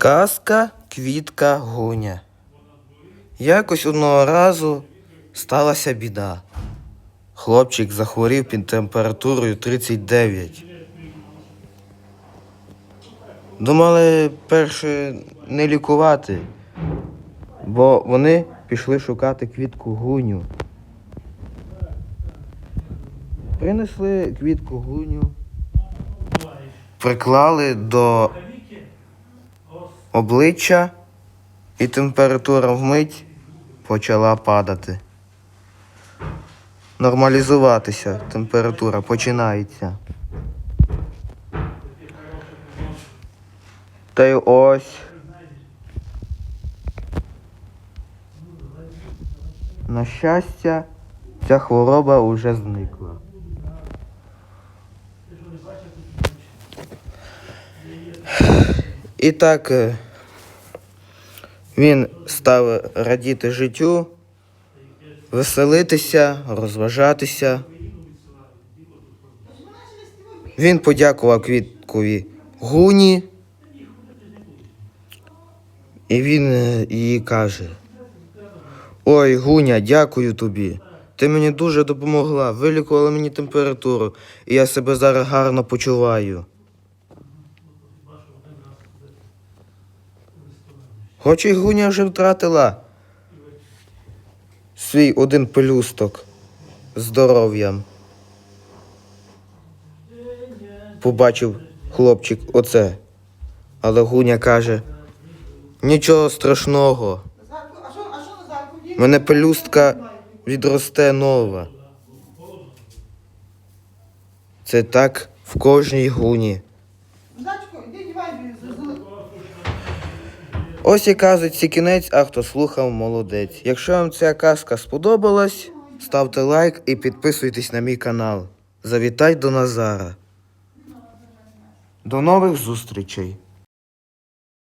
Казка квітка гуня. Якось одного разу сталася біда. Хлопчик захворів під температурою 39. Думали перше не лікувати, бо вони пішли шукати квітку гуню. Принесли квітку гуню, приклали до обличчя, і температура вмить почала падати. Нормалізуватися температура починається. Та й ось. На щастя, ця хвороба уже зникла. І так е, він став радіти життю, веселитися, розважатися. Він подякував квіткові гуні. І він е, їй каже: Ой, Гуня, дякую тобі. Ти мені дуже допомогла, вилікувала мені температуру, і я себе зараз гарно почуваю. Хоч і Гуня вже втратила свій один пелюсток здоров'ям. Побачив хлопчик оце. Але Гуня каже: нічого страшного, мене пелюстка відросте нова. Це так в кожній гуні. Ось і казочці кінець, а хто слухав, молодець. Якщо вам ця казка сподобалась, ставте лайк і підписуйтесь на мій канал. Завітай до Назара. До нових зустрічей!